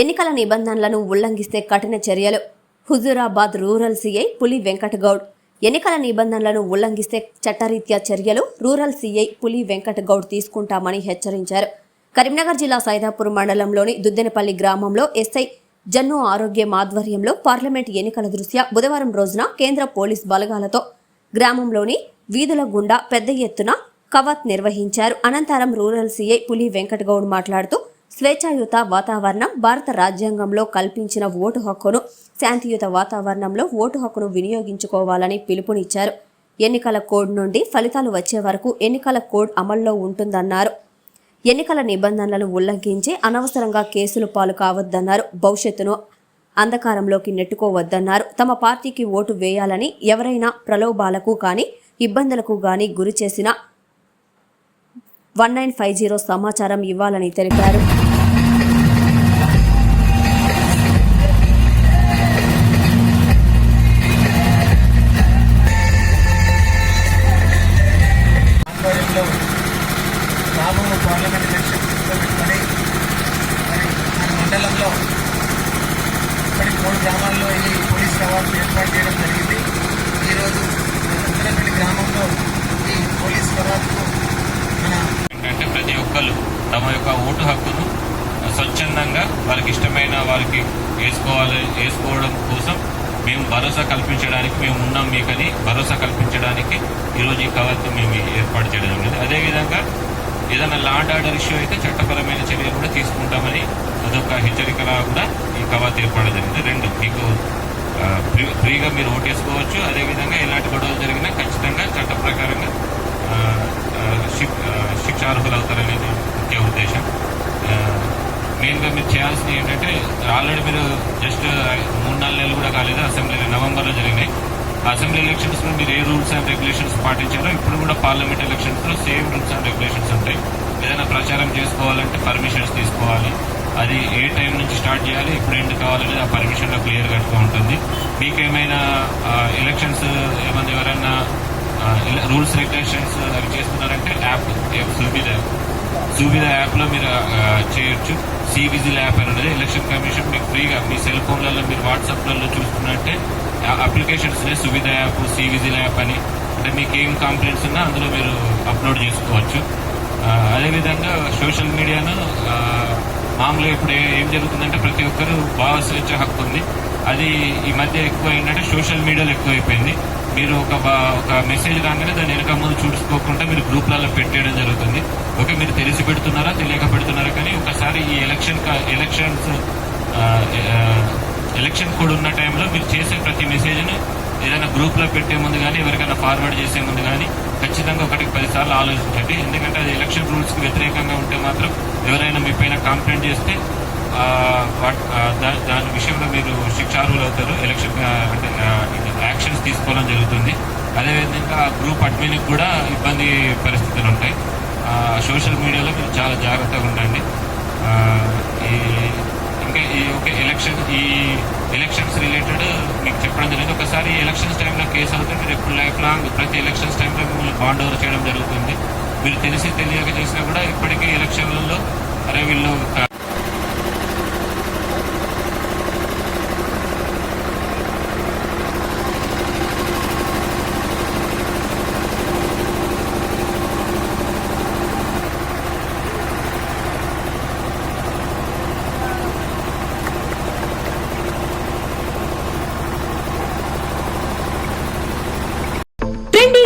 ఎన్నికల నిబంధనలను ఉల్లంఘిస్తే కఠిన చర్యలు. హుజూరాబాద్ రూరల్ సీఐ పులి వెంకటగౌడ్. ఎన్నికల నిబంధనలను ఉల్లంఘిస్తే చట్టరీత్యా చర్యలు రూరల్ సీఐ పులి వెంకటగౌడ్ తీసుకుంటామని హెచ్చరించారు. కరీంనగర్ జిల్లా సైదాపూర్ మండలంలోని దుద్దెనపల్లి గ్రామంలో ఎస్ఐ జన్ను ఆరోగ్యం ఆధ్వర్యంలో పార్లమెంట్ ఎన్నికల దృష్ట్యా బుధవారం రోజున కేంద్ర పోలీస్ బలగాలతో గ్రామంలోని వీధుల గుండా పెద్ద ఎత్తున కవాత్ నిర్వహించారు. అనంతరం రూరల్ సీఐ పులి వెంకటగౌడ్ మాట్లాడుతూ స్వేచ్ఛాయుత వాతావరణం భారత రాజ్యాంగంలో కల్పించిన ఓటు హక్కును శాంతియుత వాతావరణంలో ఓటు హక్కును వినియోగించుకోవాలని పిలుపునిచ్చారు. ఎన్నికల కోడ్ నుండి ఫలితాలు వచ్చే వరకు ఎన్నికల కోడ్ అమల్లో ఉంటుందన్నారు. ఎన్నికల నిబంధనలను ఉల్లంఘించి అనవసరంగా కేసులు పాలు కావద్దన్నారు. భవిష్యత్తును అంధకారంలోకి నెట్టుకోవద్దన్నారు. తమ పార్టీకి ఓటు వేయాలని ఎవరైనా ప్రలోభాలకు కానీ ఇబ్బందులకు కానీ గురి చేసిన వన్ నైన్ ఫైవ్ జీరో సమాచారం ఇవ్వాలని తెలిపారు. పార్లమెంట్ ఎలక్షన్ పెట్టుకొని మరి మన మండలంలో ఇప్పటికి మూడు గ్రామాల్లో ఈ పోలీస్ కవాతు ఏర్పాటు చేయడం జరిగింది ఈరోజు ఉత్తరపల్లి గ్రామంలో ఈ పోలీస్ కవాతుకు మన ఏంటంటే ప్రతి ఒక్కరు తమ యొక్క ఓటు హక్కును స్వచ్ఛందంగా వారికి ఇష్టమైన వారికి వేసుకోవాలి వేసుకోవడం కోసం మేము భరోసా కల్పించడానికి మేము ఉన్నాం మీకని భరోసా కల్పించడానికి ఈరోజు ఈ కవర్తో మేము ఏర్పాటు చేయడం జరిగింది. అదేవిధంగా ఏదైనా లాండ్ ఆర్డర్ ఇష్యూ అయితే చట్టపరమైన చర్యలు కూడా తీసుకుంటామని అదొక హెచ్చరికలా కూడా ఈ కవాత్ ఏర్పాటు జరిగింది. రెండు మీకు ఫ్రీ- ఫ్రీగా మీరు ఓటు వేసుకోవచ్చు. అదేవిధంగా ఎలాంటి గొడవలు జరిగినా ఖచ్చితంగా చట్ట ప్రకారంగా ఆ, ఆ, శిక్షార్హులు అవుతారనేది ముఖ్య ఉద్దేశం. మెయిన్గా మీరు చేయాల్సింది ఏంటంటే ఆల్రెడీ మీరు జస్ట్ మూడు నాలుగు నెలలు కూడా కాలేదు అసెంబ్లీ నవంబర్లో జరిగినాయి. అసెంబ్లీ ఎలక్షన్స్లో మీరు ఏ రూల్స్ అండ్ రెగ్యులేషన్స్ పాటించారో ఇప్పుడు కూడా పార్లమెంట్ ఎలక్షన్స్లో సేమ్ రూల్స్ అండ్ రెగ్యులేషన్స్ ఉంటాయి. ఏదైనా ప్రచారం చేసుకోవాలంటే పర్మిషన్స్ తీసుకోవాలి. అది ఏ టైం నుంచి స్టార్ట్ చేయాలి ఇప్పుడు ఏంటి కావాలనేది ఆ పర్మిషన్లో క్లియర్ కట్గా ఉంటుంది. మీకేమైనా ఎలక్షన్స్ ఏమైనా ఎవరైనా రూల్స్ రెగ్యులేషన్స్ అవి చేస్తున్నారంటే యాప్ సువిధ సువిధ యాప్లో మీరు చేయొచ్చు. సి విజిల్ యాప్ అనేది ఎలక్షన్ కమిషన్ మీకు ఫ్రీగా మీ సెల్ ఫోన్లలో మీరు వాట్సాప్లలో చూస్తున్నట్టే applications Suvidha app C vigil app అని. అంటే మీకు ఏం కంప్లైంట్స్ ఉన్నా అందులో మీరు అప్లోడ్ చేసుకోవచ్చు. అదేవిధంగా సోషల్ మీడియాను మామూలుగా ఇప్పుడు ఏం జరుగుతుందంటే ప్రతి ఒక్కరు భావ స్వేచ్ఛ హక్కు ఉంది అది ఈ మధ్య ఎక్కువ ఏంటంటే సోషల్ మీడియాలో ఎక్కువైపోయింది. మీరు ఒక బా- ఒక మెసేజ్ రాగానే దాన్ని వెనక ముందు చూసుకోకుండా మీరు గ్రూప్లలో పెట్టేయడం జరుగుతుంది. ఓకే మీరు తెలిసి పెడుతున్నారా తెలియక పెడుతున్నారా కానీ ఒకసారి ఈ ఎలక్షన్ క- ఎలక్షన్స్ ఎలక్షన్ కోడ్ ఉన్న టైంలో మీరు చేసే ప్రతి మెసేజ్ను ఏదైనా గ్రూప్లో పెట్టే ముందు కానీ ఎవరికైనా ఫార్వర్డ్ చేసే ముందు కానీ ఖచ్చితంగా ఒకటికి పదిసార్లు ఆలోచించండి. ఎందుకంటే అది ఎలక్షన్ రూల్స్కి వ్యతిరేకంగా ఉంటే మాత్రం ఎవరైనా మీ పైన కంప్లైంట్ చేస్తే దాని విషయంలో మీరు శిక్షార్హులు అవుతారు. ఎలక్షన్ అంటే యాక్షన్స్ తీసుకోవడం జరుగుతుంది. అదేవిధంగా గ్రూప్ అడ్మిన్కి కూడా ఇబ్బంది పరిస్థితులు ఉంటాయి. సోషల్ మీడియాలో మీరు చాలా జాగ్రత్తగా ఉండండి. ఈ ఇంకా ఈ ఒక ఎలక్షన్ ఈ ఎలక్షన్స్ రిలేటెడ్ మీకు చెప్పడం జరిగింది. ఒకసారి ఎలక్షన్స్ టైంలో కేసు అవుతే మీరు ఎప్పుడు లైఫ్ లాంగ్ ప్రతి ఎలక్షన్స్ టైంలో మిమ్మల్ని బాండ్ ఓవర్ చేయడం జరుగుతుంది. మీరు తెలిసి తెలియక చేసినా కూడా ఇప్పటికీ ఎలక్షన్లలో అరే వీళ్ళు క- ట్రెండీ